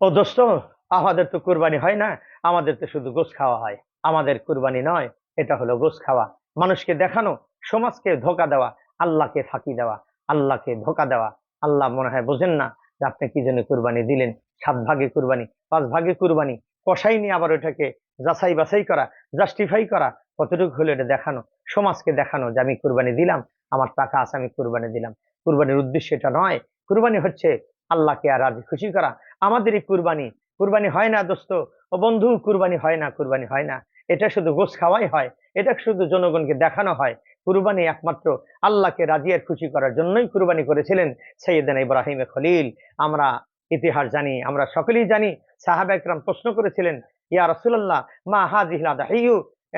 ও দোস্ত, আমাদের তো কুরবানি হয় না, আমাদের তো শুধু গোস খাওয়া হয়। আমাদের কুরবানি নয়, এটা হলো গোস খাওয়া। মানুষকে দেখানো, সমাজকে ধোকা দেওয়া, আল্লাহকে ফাঁকি দেওয়া, আল্লাহকে ধোকা দেওয়া। আল্লাহ মনে হয় বোঝেন না যে আপনি কি জন্য কুরবানি দিলেন। সাত ভাগে কুরবানি, পাঁচ ভাগে কুরবানি, কষাই নিয়ে আবার ওটাকে যাচাই বাছাই করা জাস্টিফাই করা, কতটুকু হলো এটা দেখানো? সমাজকে দেখানো যে আমি কুরবানি দিলাম, আমার টাকা আছে, আমি কুরবানি দিলাম। কুরবানির উদ্দেশ্য এটা নয়, কুরবানি হচ্ছে আল্লাহকে আর রাজি খুশি করা আমাদের এই কুরবানি। কুরবানি হয় না দোস্ত। ও বন্ধু, কুরবানি হয় না, কুরবানি হয় না। এটা শুধু গোস খাওয়াই হয়। এটা শুধু জনগণকে দেখানো হয়। কুরবানি একমাত্র আল্লাহকে রাজি আর খুশি করার জন্যই কুরবানি করেছিলেন সৈয়দান ইব্রাহিম খলিল। আমরা ইতিহাস জানি, আমরা সকলেই জানি, সাহাবা একরাম প্রশ্ন করেছিলেন, ইয়া রসুল্লাহ মা হাজিহিলা দাহিউ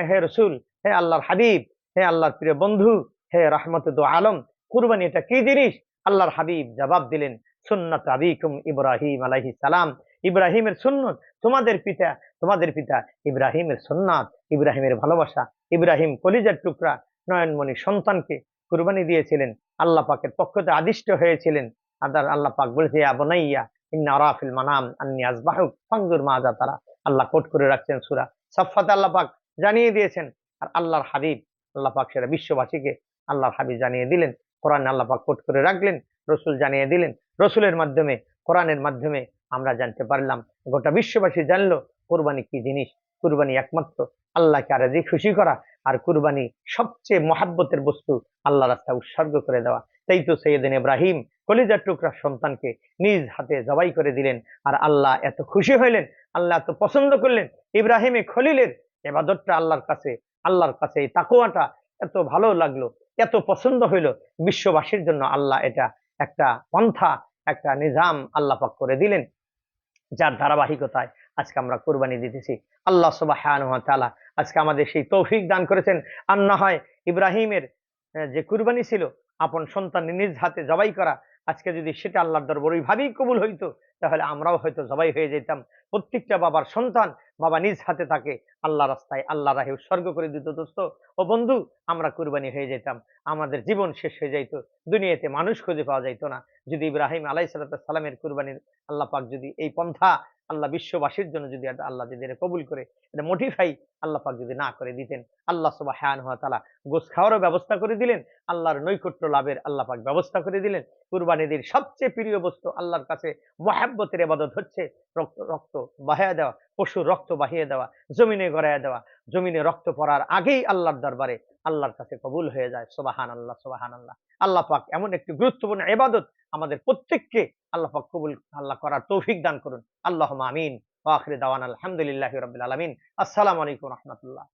হে রসুল, হে আল্লাহর হাবিব, হে আল্লাহর প্রিয় বন্ধু, হে রহমত আলম, কুরবানি এটা কি জিনিস? আল্লাহর হাবিব জবাব দিলেন সুন্নত আবিকুম ইব্রাহিম আলাইহি সালাম। ইব্রাহিমের সুন্নত তোমাদের পিতা তোমাদের পিতা ইব্রাহিমের সুন্নাত, ইব্রাহিমের ভালোবাসা, ইব্রাহিম কলিজার টুকরা, নয়নমণি সন্তানকে কুরবানি দিয়েছিলেন, আল্লাহ পাকের পক্ষতে আদিষ্ট হয়েছিলেন। আদার আল্লাহ পাক বলেছে আবনাইয়া ইন্না আরাফিল মানাম, আন্নি আজবাহুক ফাংজুর মাজা তারা। আল্লাহ কোট করে রাখছেন সুরা সাফাতে আল্লাহ পাক জানিয়ে দিয়েছেন। আর আল্লাহর হাবিব, আল্লাহ পাক সেটা বিশ্ববাসীকে আল্লাহর হাবিব জানিয়ে দিলেন। কোরআন আল্লাহ পাক কোট করে রাখলেন। রসুল জানিয়ে দিলেন, রসুলের মাধ্যমে, কোরআনের মাধ্যমে আমরা জানতে পারলাম। গোটা বিশ্ববাসী জানলো, কোরবানি কি জিনিস? কুরবানি একমাত্র আল্লাহকে আর যে খুশি করা, আর কুরবানি সবচেয়ে মহাব্বতের বস্তু আল্লাহ রাস্তা উৎসর্গ করে দেওয়া। তাই তো সৈয়দিন ইব্রাহিম কলিজার টুকরা সন্তানকে নিজ হাতে জবাই করে দিলেন, আর আল্লাহ এত খুশি হইলেন, আল্লাহ এত পছন্দ করলেন, ইব্রাহিমে খলিলের এবাদতটা আল্লাহর কাছে আল্লাহর কাছে এই তাকুয়াটা এত ভালো লাগল, এত পছন্দ হইল, বিশ্ববাসীর জন্য আল্লাহ এটা একটা পন্থা, একটা নিজাম আল্লাহ পাক করে দিলেন, যার ধারাবাহিকতায় আজকে আমরা কোরবানি দিতেছি। আল্লাহ সুবাহ আজকে আমাদের সেই তৌফিক দান করেছেন। আর না হয় ইব্রাহিমের যে কুরবানি ছিল, আপন সন্তান নিজ হাতে জবাই করা, আজকে যদি সেটা আল্লাহর দরবার ওইভাবেই কবুল হইতো তাহলে আমরাও হয়তো জবাই হয়ে যেতাম। প্রত্যেকটা বাবার সন্তান বাবা নিজ হাতে থাকে আল্লাহ রাস্তায় আল্লাহ রাহে উৎসর্গ করে দিত দোস্ত। ও বন্ধু, আমরা কুরবানি হয়ে যেতাম। আমাদের জীবন শেষ হয়ে যাইতো। দুনিয়াতে মানুষ খুঁজে পাওয়া যাইতো না। যদি ইব্রাহিম আলাই সালামের কুরবানির আল্লাহ পাক যদি এই পন্থা আল্লাহ বিশ্ববাসীর জন্য যদি আল্লাহ যদি এটা কবুল করে, এটা মোটিফাই আল্লাহ পাক যদি না করে দিতেন, আল্লাহ সুবাহ তালা গোস খাওয়ারও ব্যবস্থা করে দিলেন, আল্লাহর নৈকট্য লাভের আল্লাহ পাক ব্যবস্থা করে দিলেন। কুরবানিদের সবচেয়ে প্রিয় বস্তু আল্লাহর কাছে মহাব্বতের এবাদত হচ্ছে রক্ত রক্ত বাহিয়ে দেওয়া, পশুর রক্ত বাহিয়ে দেওয়া, জমিনে গড়াইয়া দেওয়া। জমিনে রক্ত পড়ার আগেই আল্লাহর দরবারে আল্লাহর কাছে কবুল হয়ে যায়। সোবাহান আল্লাহ সোবাহান আল্লাহ আল্লাহ পাক এমন একটি গুরুত্বপূর্ণ এবাদত আমাদের প্রত্যেককে আল্লাহ পাক কবুল, আল্লাহ করার তৌফিক দান করুন। আল্লাহ আমিন। ওয়াখরি দাওয়ান আলহামদুলিল্লাহ রবিল আলমিন। আসসালামু আলাইকুম রহমতুল্লাহ।